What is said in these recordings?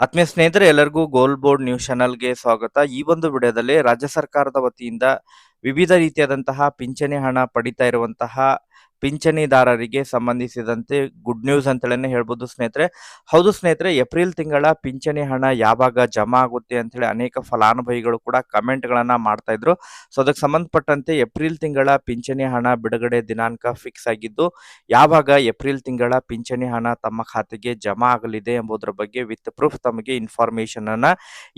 ಆತ್ಮೀಯ ಸ್ನೇಹಿತರೆ, ಎಲ್ಲರಿಗೂ ಗೋಲ್ ಬೋರ್ಡ್ ನ್ಯೂಸ್ ಚಾನಲ್ಗೆ ಸ್ವಾಗತ. ಈ ಒಂದು ವಿಡಿಯೋದಲ್ಲಿ ರಾಜ್ಯ ಸರ್ಕಾರದ ವತಿಯಿಂದ ವಿವಿಧ ರೀತಿಯಾದಂತಹ ಪಿಂಚಣಿ ಹಣ ಪಡಿತಾ ಇರುವಂತಹ ಪಿಂಚಣಿದಾರರಿಗೆ ಸಂಬಂಧಿಸಿದಂತೆ ಗುಡ್ ನ್ಯೂಸ್ ಅಂತೇಳಿ ಹೇಳ್ಬೋದು ಸ್ನೇಹಿತರೆ. ಹೌದು ಸ್ನೇಹಿತರೆ, ಏಪ್ರಿಲ್ ತಿಂಗಳ ಪಿಂಚಣಿ ಹಣ ಯಾವಾಗ ಜಮಾ ಆಗುತ್ತೆ ಅಂತೇಳಿ ಅನೇಕ ಫಲಾನುಭವಿಗಳು ಕೂಡ ಕಮೆಂಟ್ಗಳನ್ನ ಮಾಡ್ತಾ ಇದ್ರು. ಸೊ ಅದಕ್ಕೆ ಸಂಬಂಧಪಟ್ಟಂತೆ ಏಪ್ರಿಲ್ ತಿಂಗಳ ಪಿಂಚಣಿ ಹಣ ಬಿಡುಗಡೆ ದಿನಾಂಕ ಫಿಕ್ಸ್ ಆಗಿದ್ದು, ಯಾವಾಗ ಏಪ್ರಿಲ್ ತಿಂಗಳ ಪಿಂಚಣಿ ಹಣ ತಮ್ಮ ಖಾತೆಗೆ ಜಮಾ ಆಗಲಿದೆ ಎಂಬುದರ ಬಗ್ಗೆ ವಿತ್ ಪ್ರೂಫ್ ತಮಗೆ ಇನ್ಫಾರ್ಮೇಶನ್ ಅನ್ನ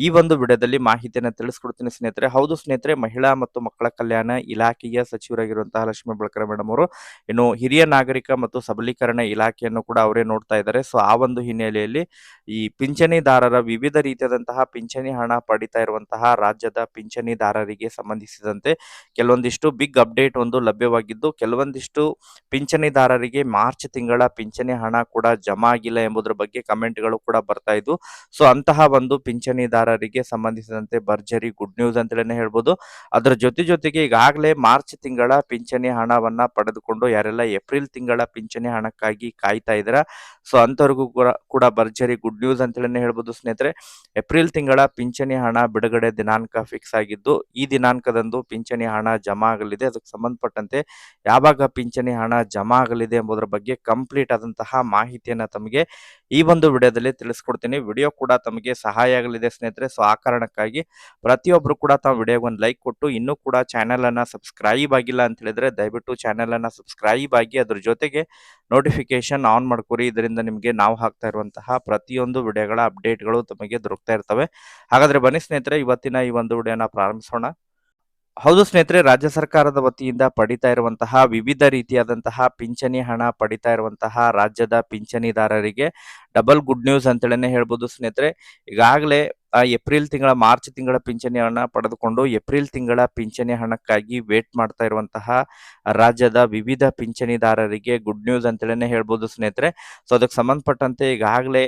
ಈ ಒಂದು ವಿಡಿಯೋದಲ್ಲಿ ಮಾಹಿತಿಯನ್ನು ತಿಳಿಸ್ಕೊಡ್ತೀನಿ ಸ್ನೇಹಿತರೆ. ಹೌದು ಸ್ನೇಹಿತರೆ, ಮಹಿಳಾ ಮತ್ತು ಮಕ್ಕಳ ಕಲ್ಯಾಣ ಇಲಾಖೆಯ ಸಚಿವರಾಗಿರುವಂತಹ ಲಕ್ಷ್ಮೀ ಬಳಕರ ಮೇಡಮ್ ಅವರು ಇನ್ನು ಹಿರಿಯ ನಾಗರಿಕ ಮತ್ತು ಸಬಲೀಕರಣ ಇಲಾಖೆಯನ್ನು ಕೂಡ ಅವರೇ ನೋಡ್ತಾ ಇದ್ದಾರೆ. ಸೊ, ಆ ಒಂದು ಹಿನ್ನೆಲೆಯಲ್ಲಿ ಈ ಪಿಂಚಣಿದಾರರ ವಿವಿಧ ರೀತಿಯಾದಂತಹ ಪಿಂಚಣಿ ಹಣ ಪಡಿತಾ ಇರುವಂತಹ ರಾಜ್ಯದ ಪಿಂಚಣಿದಾರರಿಗೆ ಸಂಬಂಧಿಸಿದಂತೆ ಕೆಲವೊಂದಿಷ್ಟು ಬಿಗ್ ಅಪ್ಡೇಟ್ ಒಂದು ಲಭ್ಯವಾಗಿದ್ದು, ಕೆಲವೊಂದಿಷ್ಟು ಪಿಂಚಣಿದಾರರಿಗೆ ಮಾರ್ಚ್ ತಿಂಗಳ ಪಿಂಚಣಿ ಹಣ ಕೂಡ ಜಮಾ ಆಗಿಲ್ಲ ಎಂಬುದರ ಬಗ್ಗೆ ಕಮೆಂಟ್ಗಳು ಕೂಡ ಬರ್ತಾ ಇದ್ದು ಸೊ, ಅಂತಹ ಒಂದು ಪಿಂಚಣಿದಾರರಿಗೆ ಸಂಬಂಧಿಸಿದಂತೆ ಭರ್ಜರಿ ಗುಡ್ ನ್ಯೂಸ್ ಅಂತೇಳಿ ಹೇಳ್ಬೋದು. ಅದರ ಜೊತೆ ಜೊತೆಗೆ ಈಗಾಗಲೇ ಮಾರ್ಚ್ ತಿಂಗಳ ಪಿಂಚಣಿ ಹಣವನ್ನ ಪಡೆದುಕೊಂಡು ಯಾರೆಲ್ಲ ಏಪ್ರಿಲ್ ತಿಂಗಳ ಪಿಂಚಣಿ ಹಣಕ್ಕಾಗಿ ಕಾಯ್ತಾ ಇದ್ದೀರಾ? ಸೊ ಅಂಥವ್ರಿಗೂ ಕೂಡ ಭರ್ಜರಿ ಗುಡ್ ನ್ಯೂಸ್ ಅಂತಲೇ ಹೇಳ್ಬೋದು ಸ್ನೇಹಿತರೆ. ಏಪ್ರಿಲ್ ತಿಂಗಳ ಪಿಂಚಣಿ ಹಣ ಬಿಡುಗಡೆ ದಿನಾಂಕ ಫಿಕ್ಸ್ ಆಗಿದ್ದು, ಈ ದಿನಾಂಕದಂದು ಪಿಂಚಣಿ ಹಣ ಜಮಾ ಆಗಲಿದೆ. ಅದಕ್ಕೆ ಸಂಬಂಧಪಟ್ಟಂತೆ ಯಾವಾಗ ಪಿಂಚಣಿ ಹಣ ಜಮಾ ಆಗಲಿದೆ ಎಂಬುದರ ಬಗ್ಗೆ ಕಂಪ್ಲೀಟ್ ಆದಂತಹ ಮಾಹಿತಿಯನ್ನು ತಮಗೆ ಈ ಒಂದು ವಿಡಿಯೋದಲ್ಲಿ ತಿಳಿಸ್ಕೊಡ್ತೀನಿ. ವಿಡಿಯೋ ಕೂಡ ತಮಗೆ ಸಹಾಯ ಆಗಲಿದೆ ಸ್ನೇಹಿತರೆ. ಸೊ ಆ ಕಾರಣಕ್ಕಾಗಿ ಪ್ರತಿಯೊಬ್ಬರು ಕೂಡ ತಾವು ವಿಡಿಯೋಗೆ ಒಂದು ಲೈಕ್ ಕೊಟ್ಟು, ಇನ್ನೂ ಕೂಡ ಚಾನೆಲ್ ಅನ್ನ ಸಬ್ಸ್ಕ್ರೈಬ್ ಆಗಿಲ್ಲ ಅಂತ ಹೇಳಿದ್ರೆ ದಯವಿಟ್ಟು ಚಾನೆಲ್ ಅನ್ನ ಸಬ್ಸ್ಕ್ರೈಬ್ ಆಗಿ ಅದ್ರ ಜೊತೆಗೆ ನೋಟಿಫಿಕೇಶನ್ ಆನ್ ಮಾಡ್ಕೊರಿ. ಇದರಿಂದ ನಿಮಗೆ ನಾವು ಹಾಕ್ತಾ ಇರುವಂತಹ ಪ್ರತಿಯೊಂದು ವಿಡಿಯೋಗಳ ಅಪ್ಡೇಟ್ಗಳು ತಮಗೆ ದೊರಕ್ತಾ ಇರ್ತವೆ. ಹಾಗಾದ್ರೆ ಬನ್ನಿ ಸ್ನೇಹಿತರೆ, ಇವತ್ತಿನ ಈ ಒಂದು ವಿಡಿಯೋನ ಪ್ರಾರಂಭಿಸೋಣ. ಹೌದು ಸ್ನೇಹಿತರೆ, ರಾಜ್ಯ ಸರ್ಕಾರದ ವತಿಯಿಂದ ಪಡಿತಾ ಇರುವಂತಹ ವಿವಿಧ ರೀತಿಯಾದಂತಹ ಪಿಂಚಣಿ ಹಣ ಪಡಿತಾ ಇರುವಂತಹ ರಾಜ್ಯದ ಪಿಂಚಣಿದಾರರಿಗೆ ಡಬಲ್ ಗುಡ್ ನ್ಯೂಸ್ ಅಂತೇಳಿ ಹೇಳ್ಬೋದು ಸ್ನೇಹಿತರೆ. ಈಗಾಗಲೇ ಏಪ್ರಿಲ್ ತಿಂಗಳ, ಮಾರ್ಚ್ ತಿಂಗಳ ಪಿಂಚಣಿ ಹಣ ಪಡೆದುಕೊಂಡು ಏಪ್ರಿಲ್ ತಿಂಗಳ ಪಿಂಚಣಿ ಹಣಕ್ಕಾಗಿ ವೇಟ್ ಮಾಡ್ತಾ ಇರುವಂತಹ ರಾಜ್ಯದ ವಿವಿಧ ಪಿಂಚಣಿದಾರರಿಗೆ ಗುಡ್ ನ್ಯೂಸ್ ಅಂತೇಳಿ ಹೇಳ್ಬೋದು ಸ್ನೇಹಿತರೆ. ಸೊ ಅದಕ್ಕೆ ಸಂಬಂಧಪಟ್ಟಂತೆ ಈಗಾಗಲೇ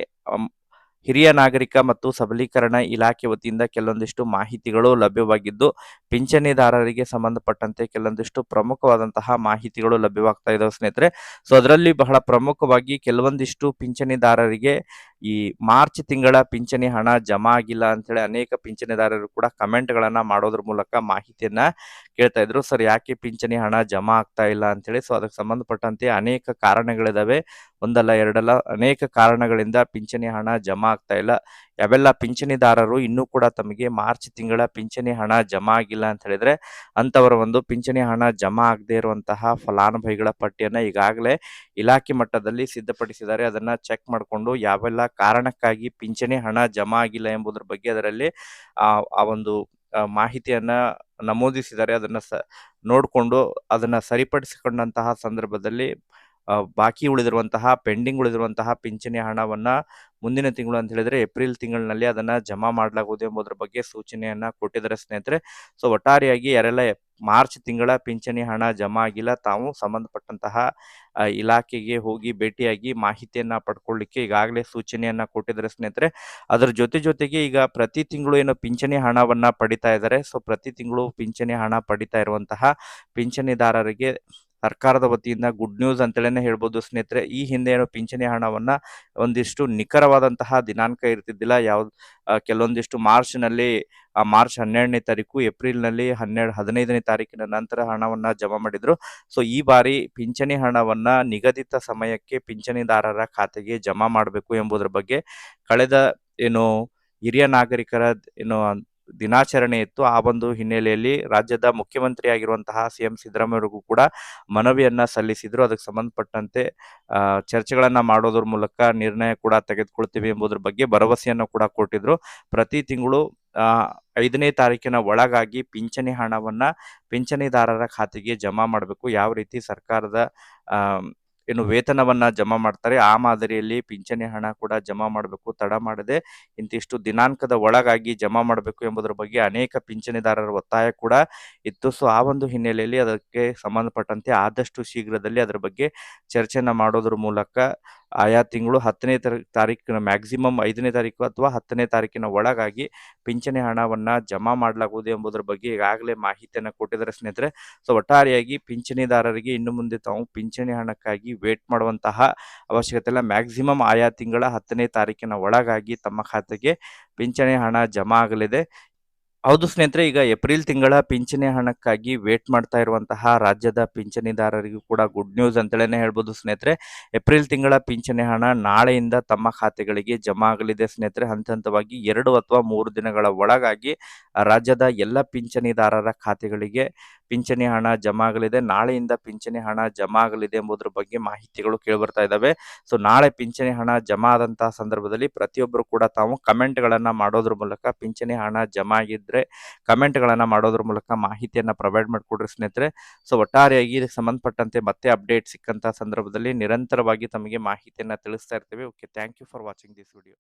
ಹಿರಿಯ ನಾಗರಿಕ ಮತ್ತು ಸಬಲೀಕರಣ ಇಲಾಖೆ ವತಿಯಿಂದ ಕೆಲವೊಂದಿಷ್ಟು ಮಾಹಿತಿಗಳು ಲಭ್ಯವಾಗಿದ್ದು, ಪಿಂಚಣಿದಾರರಿಗೆ ಸಂಬಂಧಪಟ್ಟಂತೆ ಕೆಲವೊಂದಿಷ್ಟು ಪ್ರಮುಖವಾದಂತಹ ಮಾಹಿತಿಗಳು ಲಭ್ಯವಾಗ್ತಾ ಇದಾವೆ ಸ್ನೇಹಿತರೆ. ಸೊ, ಅದರಲ್ಲಿ ಬಹಳ ಪ್ರಮುಖವಾಗಿ ಕೆಲವೊಂದಿಷ್ಟು ಪಿಂಚಣಿದಾರರಿಗೆ ಈ ಮಾರ್ಚ್ ತಿಂಗಳ ಪಿಂಚಣಿ ಹಣ ಜಮಾ ಆಗಿಲ್ಲ ಅಂತೇಳಿ ಅನೇಕ ಪಿಂಚಣಿದಾರರು ಕೂಡ ಕಮೆಂಟ್ಗಳನ್ನ ಮಾಡೋದ್ರ ಮೂಲಕ ಮಾಹಿತಿಯನ್ನ ಕೇಳ್ತಾ ಇದ್ರು. ಸರ್, ಯಾಕೆ ಪಿಂಚಣಿ ಹಣ ಜಮಾ ಆಗ್ತಾ ಇಲ್ಲ ಅಂತೇಳಿ? ಸೊ, ಅದಕ್ಕೆ ಸಂಬಂಧಪಟ್ಟಂತೆ ಅನೇಕ ಕಾರಣಗಳಿದಾವೆ. ಒಂದಲ್ಲ, ಎರಡಲ್ಲ, ಅನೇಕ ಕಾರಣಗಳಿಂದ ಪಿಂಚಣಿ ಹಣ ಜಮಾ ಆಗ್ತಾ ಇಲ್ಲ. ಯಾವೆಲ್ಲ ಪಿಂಚಣಿದಾರರು ಇನ್ನೂ ಕೂಡ ತಮಗೆ ಮಾರ್ಚ್ ತಿಂಗಳ ಪಿಂಚಣಿ ಹಣ ಜಮಾ ಆಗಿಲ್ಲ ಅಂತ ಹೇಳಿದ್ರೆ ಅಂತವರ ಒಂದು ಪಿಂಚಣಿ ಹಣ ಜಮಾ ಆಗದೆ ಇರುವಂತಹ ಫಲಾನುಭವಿಗಳ ಪಟ್ಟಿಯನ್ನ ಈಗಾಗಲೇ ಇಲಾಖೆ ಮಟ್ಟದಲ್ಲಿ ಸಿದ್ಧಪಡಿಸಿದ್ದಾರೆ. ಅದನ್ನ ಚೆಕ್ ಮಾಡಿಕೊಂಡು ಯಾವೆಲ್ಲ ಕಾರಣಕ್ಕಾಗಿ ಪಿಂಚಣಿ ಹಣ ಜಮಾ ಆಗಿಲ್ಲ ಎಂಬುದರ ಬಗ್ಗೆ ಅದರಲ್ಲಿ ಆ ಒಂದು ಮಾಹಿತಿಯನ್ನ ನಮೂದಿಸಿದ್ದಾರೆ. ಅದನ್ನ ಸ, ನೋಡಿಕೊಂಡು ಅದನ್ನ ಸರಿಪಡಿಸಿಕೊಂಡಂತಹ ಸಂದರ್ಭದಲ್ಲಿ ಬಾಕಿ ಉಳಿದಿರುವಂತಹ, ಪೆಂಡಿಂಗ್ ಉಳಿದಿರುವಂತಹ ಪಿಂಚಣಿ ಹಣವನ್ನ ಮುಂದಿನ ತಿಂಗಳು ಅಂತ ಹೇಳಿದ್ರೆ ಏಪ್ರಿಲ್ ತಿಂಗಳಿನಲ್ಲಿ ಅದನ್ನ ಜಮಾ ಮಾಡಲಾಗುವುದು ಎಂಬುದರ ಬಗ್ಗೆ ಸೂಚನೆಯನ್ನ ಕೊಟ್ಟಿದ್ದಾರೆ ಸ್ನೇಹಿತರೆ. ಸೊ, ಒಟ್ಟಾರೆಯಾಗಿ ಯಾರೆಲ್ಲ ಮಾರ್ಚ್ ತಿಂಗಳ ಪಿಂಚಣಿ ಹಣ ಜಮಾ ಆಗಿಲ್ಲ, ತಾವು ಸಂಬಂಧಪಟ್ಟಂತಹ ಇಲಾಖೆಗೆ ಹೋಗಿ ಭೇಟಿಯಾಗಿ ಮಾಹಿತಿಯನ್ನ ಪಡ್ಕೊಳ್ಳಿಕ್ಕೆ ಈಗಾಗಲೇ ಸೂಚನೆಯನ್ನ ಕೊಟ್ಟಿದ್ದಾರೆ ಸ್ನೇಹಿತರೆ. ಅದರ ಜೊತೆ ಜೊತೆಗೆ ಈಗ ಪ್ರತಿ ತಿಂಗಳು ಏನು ಪಿಂಚಣಿ ಹಣವನ್ನ ಪಡಿತಾ ಇದ್ದಾರೆ. ಸೊ, ಪ್ರತಿ ತಿಂಗಳು ಪಿಂಚಣಿ ಹಣ ಪಡಿತಾ ಇರುವಂತಹ ಪಿಂಚಣಿದಾರರಿಗೆ ಸರ್ಕಾರದ ವತಿಯಿಂದ ಗುಡ್ ನ್ಯೂಸ್ ಅಂತೇಳೇ ಹೇಳ್ಬೋದು ಸ್ನೇಹಿತರೆ. ಈ ಹಿಂದೆ ಏನೋ ಪಿಂಚಣಿ ಹಣವನ್ನ ಒಂದಿಷ್ಟು ನಿಖರವಾದಂತಹ ದಿನಾಂಕ ಇರ್ತಿದ್ದಿಲ್ಲ. ಯಾವ ಕೆಲವೊಂದಿಷ್ಟು ಮಾರ್ಚ್ನಲ್ಲಿ ಮಾರ್ಚ್ ಹನ್ನೆರಡನೇ ತಾರೀಕು, ಏಪ್ರಿಲ್ನಲ್ಲಿ ಹನ್ನೆರಡು, ಹದಿನೈದನೇ ತಾರೀಕಿನ ನಂತರ ಹಣವನ್ನ ಜಮಾ ಮಾಡಿದ್ರು. ಸೊ, ಈ ಬಾರಿ ಪಿಂಚಣಿ ಹಣವನ್ನ ನಿಗದಿತ ಸಮಯಕ್ಕೆ ಪಿಂಚಣಿದಾರರ ಖಾತೆಗೆ ಜಮಾ ಮಾಡಬೇಕು ಎಂಬುದರ ಬಗ್ಗೆ ಕಳೆದ, ಏನು, ಹಿರಿಯ ನಾಗರಿಕರ, ಏನು ದಿನಾಚರಣೆ ಇತ್ತು. ಆ ಒಂದು ಹಿನ್ನೆಲೆಯಲ್ಲಿ ರಾಜ್ಯದ ಮುಖ್ಯಮಂತ್ರಿ ಆಗಿರುವಂತಹ ಸಿ ಎಂ ಸಿದ್ದರಾಮಯ್ಯವರಿಗೂ ಕೂಡ ಮನವಿಯನ್ನ ಸಲ್ಲಿಸಿದ್ರು. ಅದಕ್ಕೆ ಸಂಬಂಧಪಟ್ಟಂತೆ ಚರ್ಚೆಗಳನ್ನ ಮಾಡೋದ್ರ ಮೂಲಕ ನಿರ್ಣಯ ಕೂಡ ತೆಗೆದುಕೊಳ್ತೀವಿ ಎಂಬುದ್ರ ಬಗ್ಗೆ ಭರವಸೆಯನ್ನು ಕೂಡ ಕೊಟ್ಟಿದ್ರು. ಪ್ರತಿ ತಿಂಗಳು ಐದನೇ ತಾರೀಕಿನ ಒಳಗಾಗಿ ಪಿಂಚಣಿ ಹಣವನ್ನ ಪಿಂಚಣಿದಾರರ ಖಾತೆಗೆ ಜಮಾ ಮಾಡಬೇಕು. ಯಾವ ರೀತಿ ಸರ್ಕಾರದ ಏನು ವೇತನವನ್ನ ಜಮಾ ಮಾಡ್ತಾರೆ. ಆ ಮಾದರಿಯಲ್ಲಿ ಪಿಂಚಣಿ ಹಣ ಕೂಡ ಜಮಾ ಮಾಡಬೇಕು, ತಡ ಮಾಡದೆ ಇಂತಿಷ್ಟು ದಿನಾಂಕದ ಒಳಗಾಗಿ ಜಮಾ ಮಾಡಬೇಕು ಎಂಬುದರ ಬಗ್ಗೆ ಅನೇಕ ಪಿಂಚಣಿದಾರರ ಒತ್ತಾಯ ಕೂಡ ಇತ್ತು. ಸೊ ಆ ಒಂದು ಹಿನ್ನೆಲೆಯಲ್ಲಿ ಅದಕ್ಕೆ ಸಂಬಂಧಪಟ್ಟಂತೆ ಆದಷ್ಟು ಶೀಘ್ರದಲ್ಲಿ ಅದರ ಬಗ್ಗೆ ಚರ್ಚೆಯನ್ನ ಮಾಡೋದ್ರ ಮೂಲಕ ಆಯಾ ತಿಂಗಳು ಹತ್ತನೇ ತರ, ತಾರೀಕಿನ ಮ್ಯಾಕ್ಸಿಮಮ್ ಐದನೇ ತಾರೀಕು ಅಥವಾ ಹತ್ತನೇ ತಾರೀಕಿನ ಒಳಗಾಗಿ ಪಿಂಚಣಿ ಹಣವನ್ನು ಜಮಾ ಮಾಡಲಾಗುವುದು ಎಂಬುದರ ಬಗ್ಗೆ ಈಗಾಗಲೇ ಮಾಹಿತಿಯನ್ನು ಕೊಟ್ಟಿದ್ದಾರೆ ಸ್ನೇಹಿತರೆ. ಸೊ ಒಟ್ಟಾರೆಯಾಗಿ ಪಿಂಚಣಿದಾರರಿಗೆ ಇನ್ನು ಮುಂದೆ ತಾವು ಪಿಂಚಣಿ ಹಣಕ್ಕಾಗಿ ವೇಟ್ ಮಾಡುವಂತಹ ಅವಶ್ಯಕತೆ ಇಲ್ಲ. ಮ್ಯಾಕ್ಸಿಮಮ್ ಆಯಾ ತಿಂಗಳ ಹತ್ತನೇ ತಾರೀಕಿನ ಒಳಗಾಗಿ ತಮ್ಮ ಖಾತೆಗೆ ಪಿಂಚಣಿ ಹಣ ಜಮಾ ಆಗಲಿದೆ. ಹೌದು ಸ್ನೇಹಿತರೆ, ಈಗ ಏಪ್ರಿಲ್ ತಿಂಗಳ ಪಿಂಚಣಿ ಹಣಕ್ಕಾಗಿ ವೇಟ್ ಮಾಡ್ತಾ ಇರುವಂತಹ ರಾಜ್ಯದ ಪಿಂಚಣಿದಾರರಿಗೂ ಕೂಡ ಗುಡ್ ನ್ಯೂಸ್ ಅಂತಲೇ ಹೇಳ್ಬೋದು ಸ್ನೇಹಿತರೆ. ಏಪ್ರಿಲ್ ತಿಂಗಳ ಪಿಂಚಣಿ ಹಣ ನಾಳೆಯಿಂದ ತಮ್ಮ ಖಾತೆಗಳಿಗೆ ಜಮಾ ಆಗಲಿದೆ ಸ್ನೇಹಿತರೆ. ಹಂತ ಹಂತವಾಗಿ ಎರಡು ಅಥವಾ ಮೂರು ದಿನಗಳ ಒಳಗಾಗಿ ರಾಜ್ಯದ ಎಲ್ಲ ಪಿಂಚಣಿದಾರರ ಖಾತೆಗಳಿಗೆ ಪಿಂಚಣಿ ಹಣ ಜಮಾ ಆಗಲಿದೆ. ನಾಳೆಯಿಂದ ಪಿಂಚಣಿ ಹಣ ಜಮಾ ಆಗಲಿದೆ ಎಂಬುದರ ಬಗ್ಗೆ ಮಾಹಿತಿಗಳು ಕೇಳಿಬರ್ತಾ ಇದ್ದಾವೆ. ಸೊ ನಾಳೆ ಪಿಂಚಣಿ ಹಣ ಜಮಾ ಆದಂತಹ ಸಂದರ್ಭದಲ್ಲಿ ಪ್ರತಿಯೊಬ್ಬರು ಕೂಡ ತಾವು ಕಮೆಂಟ್ಗಳನ್ನು ಮಾಡೋದ್ರ ಮೂಲಕ ಪಿಂಚಣಿ ಹಣ ಜಮಾ ಆಗಿದ್ದರೆ ಕಮೆಂಟ್ಗಳನ್ನು ಮಾಡೋದ್ರ ಮೂಲಕ ಮಾಹಿತಿಯನ್ನು ಪ್ರೊವೈಡ್ ಮಾಡಿಕೊಡ್ರಿ ಸ್ನೇಹಿತರೆ. ಸೊ ಒಟ್ಟಾರೆಯಾಗಿ ಇದಕ್ಕೆ ಸಂಬಂಧಪಟ್ಟಂತೆ ಮತ್ತೆ ಅಪ್ಡೇಟ್ ಸಿಕ್ಕಂತಹ ಸಂದರ್ಭದಲ್ಲಿ ನಿರಂತರವಾಗಿ ತಮಗೆ ಮಾಹಿತಿಯನ್ನು ತಿಳಿಸ್ತಾ ಇರ್ತೀವಿ. Okay thank you for watching this video